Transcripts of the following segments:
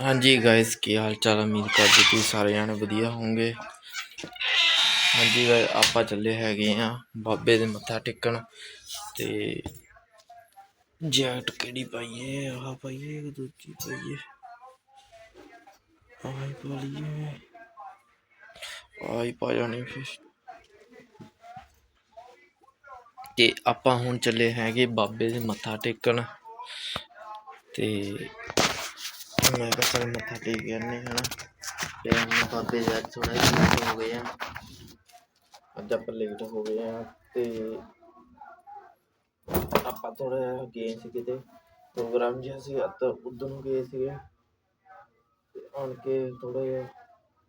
ਹਾਂਜੀ ਗਾਇਸ ਕੀ ਹਾਲ ਚਾਲ ਉਮੀਦ ਕਰਦੇ ਤੁਸੀਂ ਸਾਰੇ ਜਾਣੇ ਵਧੀਆ ਹੋਵੋਗੇ। ਹਾਂਜੀ ਗਾਇਸ ਆਪਾਂ ਚੱਲੇ ਹੈਗੇ ਆ ਬਾਬੇ ਦੇ ਮੱਥਾ ਟੇਕਣ। ਤੇ ਜੈਕਟ ਕਿਹੜੀ ਪਾਈਏ? ਆਹ ਪਾਈਏ ਕਿ ਦੂਜੀ ਪਾਈਏ। ਆਹ ਹੀ ਪਾ ਲਈਏ। ਆਹ ਪਾ ਜਾਣੀ ਫਿਰ। ਤੇ ਆਪਾਂ ਹੁਣ ਚੱਲੇ ਹੈਗੇ ਬਾਬੇ ਦੇ ਮੱਥਾ ਟੇਕਣ। ਤੇ ਮੈਂ ਕਿਹਾ ਚੱਲ ਮੱਥਾ ਟੇਕ ਆਨੇ ਹਨਾ ਤੇ ਹੁਣ ਬਾਬੇ ਦੇ ਥੋੜਾ ਲੇਟ ਹੋ ਗਏ ਆ। ਅੱਜ ਆਪਾਂ ਲੇਟ ਹੋ ਗਏ ਆ ਤੇ ਆਪਾਂ ਥੋੜਾ ਗਏ ਸੀ ਕਿਤੇ। ਪ੍ਰੋਗਰਾਮ ਜਿਹਾ ਸੀ ਤਾਂ ਉਧਰ ਨੂੰ ਗਏ ਸੀਗੇ। ਤੇ ਆਣ ਕੇ ਥੋੜਾ ਜਿਹਾ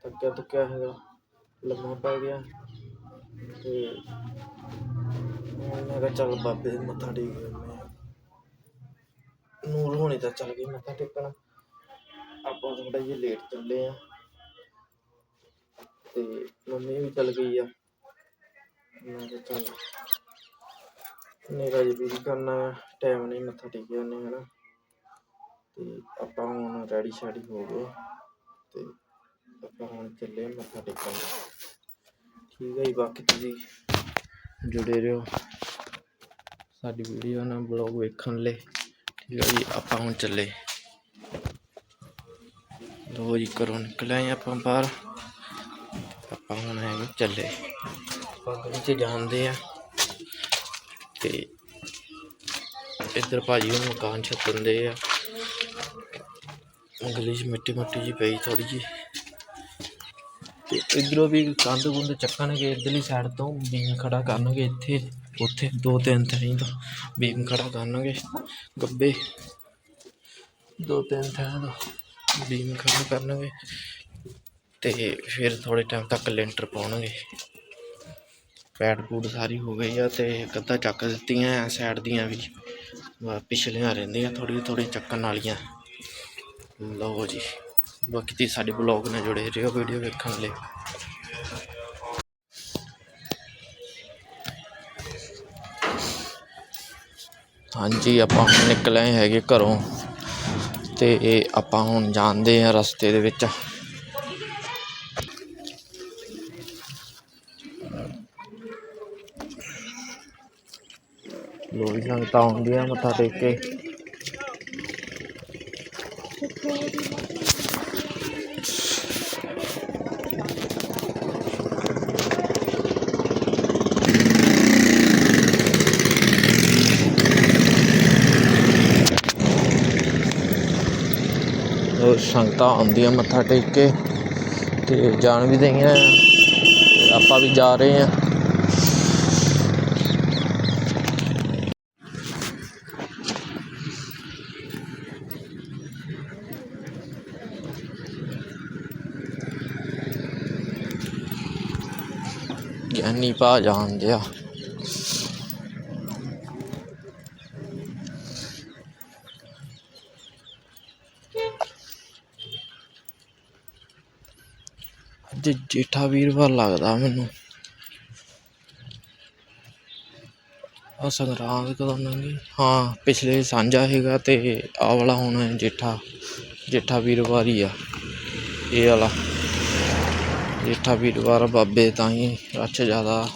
ਥੱਕਿਆ ਥੱਕਿਆ ਹੈਗਾ, ਲੰਮਾ ਪੈ ਗਿਆ। ਤੇ ਮੈਂ ਕਿਹਾ ਚੱਲ ਬਾਬੇ ਦੇ ਮੱਥਾ ਟੇਕ ਆਉਂਦੇ ਆ ਨੂਰ ਹੋਣੀ ਤਾਂ ਚੱਲ ਗਈ ਮੱਥਾ ਟੇਕਣ। ਆਪਾਂ ਥੋੜਾ ਜਿਹਾ ਲੇਟ ਚੱਲੇ ਆ ਤੇ ਮੰਮੀ ਵੀ ਚੱਲ ਗਈ ਆ। ਮੈਂ ਕਿਹਾ ਚੱਲ ਨੇਰਾ ਜੀ ਵੀ ਕਰਨਾ ਟਾਈਮ ਨਹੀਂ ਮੱਥਾ ਟੇਕਿਆ ਉਹਨੇ ਹਨਾ। ਤੇ ਆਪਾਂ ਹੁਣ ਰੈਡੀ ਸ਼ੈਡੀ ਹੋ ਗਏ। ਤੇ ਆਪਾਂ ਹੁਣ ਚੱਲੇ ਮੱਥਾ ਟੇਕਣ। ਠੀਕ ਹੈ ਜੀ, ਬਾਕੀ ਤੁਸੀਂ ਜੁੜੇ ਰਹੋ ਸਾਡੀ ਵੀਡੀਓ ਨਾਲ ਬਲੌਗ ਵੇਖਣ ਲਈ। ਠੀਕ ਹੈ ਜੀ, ਆਪਾਂ ਹੁਣ ਚੱਲੇ। ਲੋ ਜੀ ਘਰੋਂ ਨਿਕਲੇ ਆਪਾਂ ਬਾਹਰ। ਆਪਾਂ ਹੁਣ ਹੈਗੇ ਚੱਲੇ। ਆਪਾਂ ਗਲੀ 'ਚ ਜਾਂਦੇ ਆ। ਤੇ ਇੱਧਰ ਭਾਜੀ ਉਹ ਮਕਾਨ ਛੱਤਣ ਦੇ ਆ। ਗਲੀ 'ਚ ਮਿੱਟੀ ਮਿੱਟੀ ਜੀ ਪਈ ਥੋੜੀ ਜੀ ਤੇ ਇਧਰੋਂ ਵੀ ਕੰਧ ਕੁੰਧ ਚੱਕਣਗੇ, ਇਧਰਲੀ ਸਾਈਡ ਤੋਂ ਬੀਮ ਖੜਾ ਕਰਨਗੇ ਇੱਥੇ। ਉੱਥੇ ਦੋ ਤਿੰਨ ਥਾਈਂ ਤੋਂ ਬੀਮ ਖੜਾ ਕਰਨਗੇ। ਗੱਬੇ। ਦੋ ਤਿੰਨ ਥਾਈਂ ਤੋਂ। ਬੀਮ ਖੜਾ ਕਰਨਗੇ ਤੇ ਫਿਰ ਥੋੜੇ ਟਾਈਮ ਤੱਕ ਲੈਂਟਰ ਪਾਉਣਗੇ। ਪੈਡ ਪੂਡ ਸਾਰੀ ਹੋ ਗਈ ਆ ਤੇ ਅੱਧਾ ਚੱਕ ਦਿੱਤੀਆਂ ਆ ਸਾਈਡ ਦੀਆਂ ਵੀ। ਪਿਛਲੀਆਂ ਰਹਿੰਦੀਆਂ ਥੋੜੀ ਥੋੜੀ ਚੱਕਣ ਵਾਲੀਆਂ। ਲਓ ਜੀ, ਬਾਕੀ ਤੁਸੀਂ ਸਾਡੇ ਬਲੌਗ ਨਾਲ ਜੁੜੇ ਰਹੋ ਵੀਡੀਓ ਵੇਖਣ ਲਈ। ਹਾਂਜੀ, ਆਪਾਂ ਹੁਣ ਨਿਕਲੇ ਹੈਗੇ ਘਰੋਂ। ਤੇ ਆਪਾਂ ਹੁਣ ਜਾਂਦੇ ਆ ਰਸਤੇ ਦੇ ਵਿੱਚ। ਲੋਈ ਸੰਗਤਾਂ ਆਉਂਦੀਆਂ ਮੱਥਾ ਟੇਕ ਕੇ। ਸੰਗਤਾਂ ਆਉਂਦੀਆਂ ਮੱਥਾ ਟੇਕ ਕੇ ਤੇ ਜਾਣ ਵੀ ਦਈਆਂ ਤੇ ਆਪਾਂ ਵੀ ਜਾ ਰਹੇ ਆ। ਗਿਆਨੀ ਭਾ ਜਾਣਦੇ ਆ ਅੱਜ ਜੇਠਾ ਵੀਰਵਾਰ ਲੱਗਦਾ ਮੈਨੂੰ। ਆ ਸੰਗਰਾਂਦ ਕਦੋਂ ਲੰਘੀ? ਹਾਂ, ਪਿਛਲੇ ਸਾਂਝਾ ਹੈਗਾ ਤੇ ਆਹ ਵਾਲਾ ਹੁਣ ਜੇਠਾ ਜੇਠਾ ਵੀਰਵਾਰ ਹੀ ਆ। ਇਹ ਵਾਲਾ। ਜੇਠਾ ਵੀਰਵਾਰ ਬਾਬੇ ਤਾਂ ਹੀ ਰੱਛ ਜ਼ਿਆਦਾ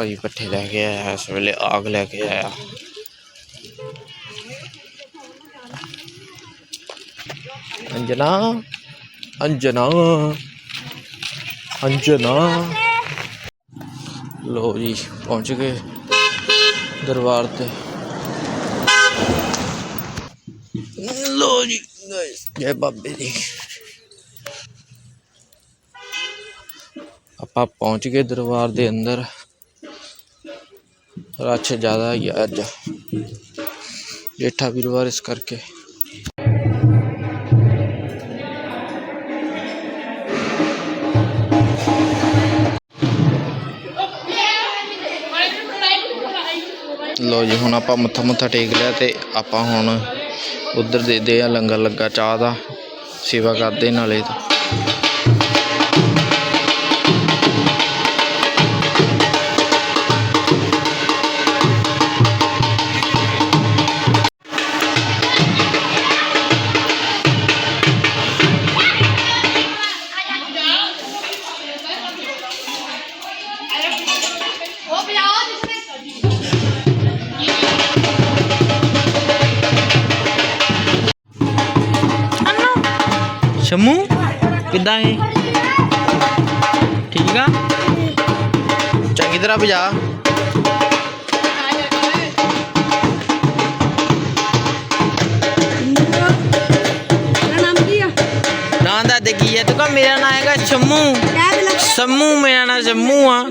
ਭਾਈ ਪੱਠੇ ਲੈ ਕੇ ਆਇਆ ਇਸ ਵੇਲੇ ਆਗ ਲੈ ਕੇ ਆਇਆ ਅੰਜਨਾ ਅੰਜਨਾ ਅੰਜਨਾ ਲੋ ਜੀ ਪਹੁੰਚ ਗਏ ਦਰਬਾਰ ਤੇ ਲੋ ਜੀ ਗਾਇਸ ਜੈ ਬਾਬੇ ਦੀ ਆਪਾਂ ਪਹੁੰਚ ਗਏ ਦਰਬਾਰ ਦੇ ਅੰਦਰ ਰਸ਼ ਜ਼ਿਆਦਾ ਹੀ ਆ ਅੱਜ। ਜੇਠਾ ਵੀਰਵਾਰ ਇਸ ਕਰਕੇ। ਲੋ ਜੀ, ਹੁਣ ਆਪਾਂ ਮੱਥਾ ਮੁੱਥਾ ਟੇਕ ਲਿਆ ਤੇ ਆਪਾਂ ਹੁਣ ਉਧਰ ਦੇ ਦੇ ਆ ਲੰਗਰ ਲੱਗਾ ਚਾਹ ਦਾ। ਸੇਵਾ ਕਰਦੇ ਨਾਲੇ ਤਾਂ। ਸ਼ਮੂ? ਕਿੱਦਾਂ ਹੈ ਠੀਕ ਆ? ਚੰਗੀ ਤਰ੍ਹਾਂ ਵਜਾ ਮੇਰਾ ਨਾਮ ਕੀ ਆ? ਨਾਂ ਦਾ ਦੇ ਕੀ ਹੈ ਤੂੰ ਕਹ ਮੇਰਾ ਨਾਂ ਹੈਗਾ ਸ਼ਮੂ। ਸ਼ਮੂ ਮੇਰਾ ਨਾਂ ਸ਼ਮੂ ਆ।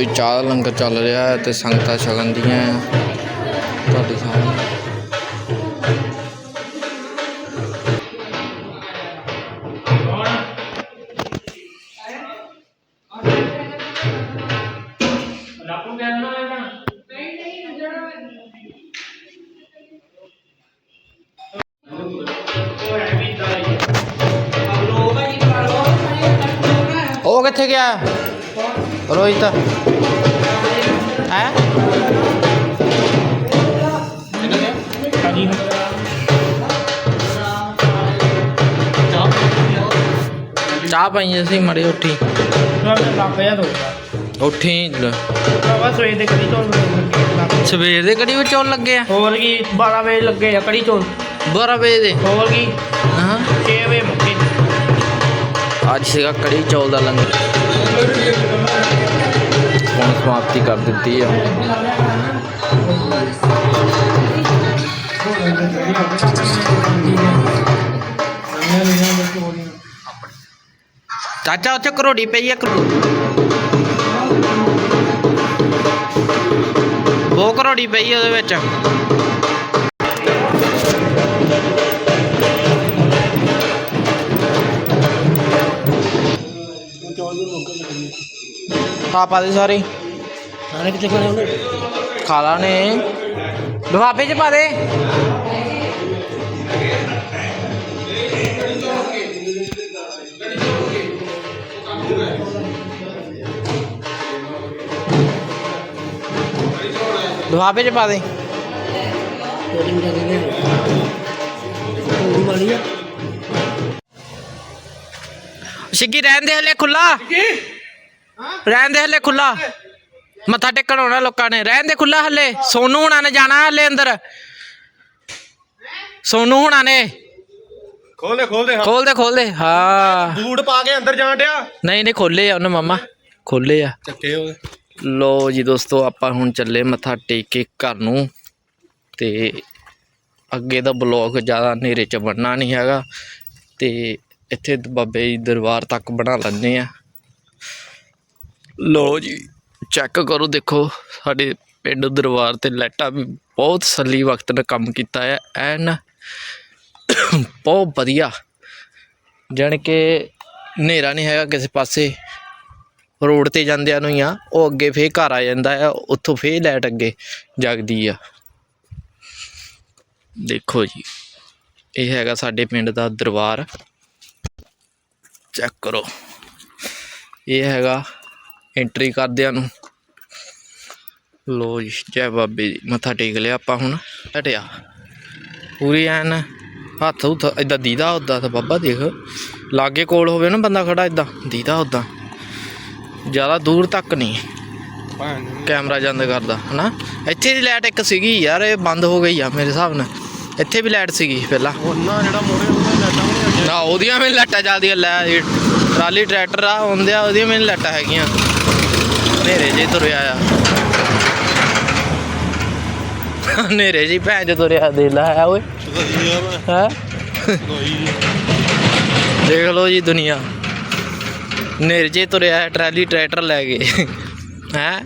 ਲੋ ਜੀ ਚਾਹ ਦਾ ਲੰਗਰ ਚੱਲ ਰਿਹਾ ਹੈ ਤੇ ਸੰਗਤਾਂ ਛਕਣ ਦੀਆਂ ਆ ਤੁਹਾਡੇ ਸਾਹਮਣੇ। ਉਹ ਕਿੱਥੇ ਗਿਆ? ਰੋਹਿਤ। ਹੈ? ਚਾਹ ਪਾਈ ਅਸੀਂ ਮੜੇ ਉੱਠੀ। ਉੱਠੀ। ਲੈ। ਸਵੇਰ ਦੇ ਕੜੀ ਚੌਲ ਸਵੇਰ ਦੇ ਕੜੀ ਵਿੱਚ ਚੌਲ ਲੱਗੇ ਆ। ਹੋਰ ਕੀ 12 ਵਜੇ ਲੱਗੇ ਆ ਕੜੀ ਚੌਲ 12 ਵਜੇ ਦੇ। ਹੋਰ ਕੀ ਹਾਂ। 6 ਵਜੇ ਮੁੱਕੇ। ਅੱਜ ਸੀਗਾ ਕੜੀ ਚੌਲ ਦਾ ਲੰਗਰ। ਹੁਣ ਸਮਾਪਤੀ ਕਰ ਦਿੱਤੀ ਹੈ ਚਾਚਾ, ਉੱਥੇ ਕਰੋੜੀ ਪਈ ਹੈ ਕਰੋ- ਉਹ ਕਰੋੜੀ ਪਈ ਉਹਦੇ ਵਿੱਚ। ਖਾ ਪਾ ਦੇ ਸਾਰੇ। ਨਾਲੇ ਕਿੱਥੇ ਖਾਣੇ ਉਹਨੇ ਖਾ ਲਾਣੇ ਲਿਫਾਫੇ ਚ ਪਾ ਦੇ। ਲਿਫਾਫੇ ਚ ਪਾ ਦੇ। ਕੋਟਿੰਗ ਕਰ ਰਹੇ ਉਹ ਵਾਲੀ ਆ? ਸਿੱਗੀ ਰਹਿਣ ਦੇ ਹਲੇ ਖੁੱਲਾ ਰਹਿਣ ਦੇ ਹਲੇ ਖੁੱਲਾ ਮੱਥਾ ਟੇਕਣ ਆਉਣਾ ਲੋਕਾਂ ਨੇ। ਰਹਿਣ ਦੇ ਖੁੱਲਾ ਹਲੇ। ਸੋਨੂ ਹੁਣਾਂ ਨੇ ਜਾਣਾ ਹਲੇ ਅੰਦਰ। ਸੋਨੂ ਹੁਣਾਂ ਨੇ। ਖੋਲੇ ਖੋਲਦੇ ਹਾਂ। ਖੋਲ ਦੇ ਖੋਲ ਦੇ। ਹਾਂ। ਬੂਟ ਪਾ ਕੇ ਅੰਦਰ ਜਾਣ ਡਿਆ। ਨਹੀਂ ਨਹੀਂ ਖੋਲੇ ਆ ਉਹਨੇ ਮਾਮਾ। ਖੋਲੇ ਆ। ਚੱਕੇ ਹੋਏ ਲੋ ਜੀ ਦੋਸਤੋ ਆਪਾਂ ਹੁਣ ਚੱਲੇ ਮੱਥਾ ਟੇਕ ਕੇ ਘਰ ਨੂੰ। ਤੇ ਅੱਗੇ ਦਾ ਬਲੌਗ ਜ਼ਿਆਦਾ ਹਨੇਰੇ ਚ ਬਣਨਾ ਨਹੀਂ ਹੈਗਾ। ਤੇ ਇੱਥੇ ਬਾਬੇ ਜੀ ਦਰਬਾਰ ਤੱਕ ਬਣਾ ਲੈਂਦੇ ਆ। ਲੋ ਜੀ ਚੈੱਕ ਕਰੋ, ਦੇਖੋ, ਸਾਡੇ ਪਿੰਡ ਦਰਬਾਰ ਤੇ ਲਾਈਟਾਂ ਵੀ ਬਹੁਤ ਸੱਲੀ ਵਕਤ ਨਾਲ ਕੰਮ ਕੀਤਾ ਹੈ, ਐਨ ਬਹੁਤ ਵਧੀਆ। ਜਾਣੀ ਕਿ ਹਨੇਰਾ ਨਹੀਂ ਹੈਗਾ ਕਿਸੇ ਪਾਸੇ, ਰੋਡ ਤੇ ਜਾਂਦਿਆਂ ਨੂੰ ਹੀ ਆ, ਉਹ ਅੱਗੇ ਫੇਰ ਘਰ ਆ ਜਾਂਦਾ ਆ ਉੱਥੋਂ ਫੇਰ ਲਾਈਟ ਅੱਗੇ ਜਗਦੀ ਆ। ਦੇਖੋ ਜੀ, ਇਹ ਹੈਗਾ ਸਾਡੇ ਪਿੰਡ ਦਾ ਦਰਬਾਰ। ਚੈੱਕ ਕਰੋ। ਇਹ ਹੈਗਾ ਐਂਟਰੀ ਕਰਦਿਆਂ ਨੂੰ। ਲੋ ਜੀ ਜੈ ਬਾਬੇ ਜੀ ਮੱਥਾ ਟੇਕ ਲਿਆ ਆਪਾਂ ਹੁਣ। ਹਟਿਆ। ਪੂਰੀ ਐਨ ਹੱਥ ਹੁੱਥ ਇਦਾਂ ਦੀਦਾ ਉਦਾਂ ਤਾਂ ਬਾਬਾ ਦੇਖ। ਲਾਗੇ ਕੋਲ ਹੋਵੇ ਨਾ ਬੰਦਾ ਖੜਾ ਇਦਾਂ ਦੀਦਾ ਉਦਾਂ ਜ਼ਿਆਦਾ ਦੂਰ ਤੱਕ ਨਹੀਂ। ਕੈਮਰਾ ਜਾਂਦ ਕਰਦਾ ਹਨਾ? ਇੱਥੇ ਦੀ ਲਾਈਟ ਇੱਕ ਸੀਗੀ ਯਾਰ ਇਹ ਬੰਦ ਹੋ ਗਈ ਆ ਮੇਰੇ ਹਿਸਾਬ ਨਾਲ। ਇੱਥੇ ਵੀ ਲਾਈਟ ਸੀਗੀ ਪਹਿਲਾਂ। ਉਹਨਾਂ ਜਿਹੜਾ ਮੋਰੇ ਉਹਦਾ ਵੀ ਨਹੀਂ ਨਾ ਉਹਦੀਆਂ ਮੈਨੂੰ ਲਾਈਟਾਂ ਚੱਲਦੀਆਂ ਲੈ ਟਰਾਲੀ ਟਰੈਕਟਰ ਆ ਹੁੰਦੇ ਆ ਉਹਦੀਆਂ ਮੈਨੂੰ ਲਾਈਟਾਂ ਹੈਗੀਆਂ। ਹਨੇਰੇ ਜੇ ਤੁਰਿਆ ਆ। ਹਨੇਰੇ ਜੀ ਭੈਣ ਚ ਤੁਰਿਆ ਦੇ ਲਾ ਓਏ। ਹੈ? ਦੇਖ ਲਓ ਜੀ ਦੁਨੀਆ। ਹਨੇਰੇ ਜੇ ਤੁਰਿਆ ਟਰਾਲੀ ਟਰੈਕਟਰ ਲੈ ਕੇ। ਹੈ?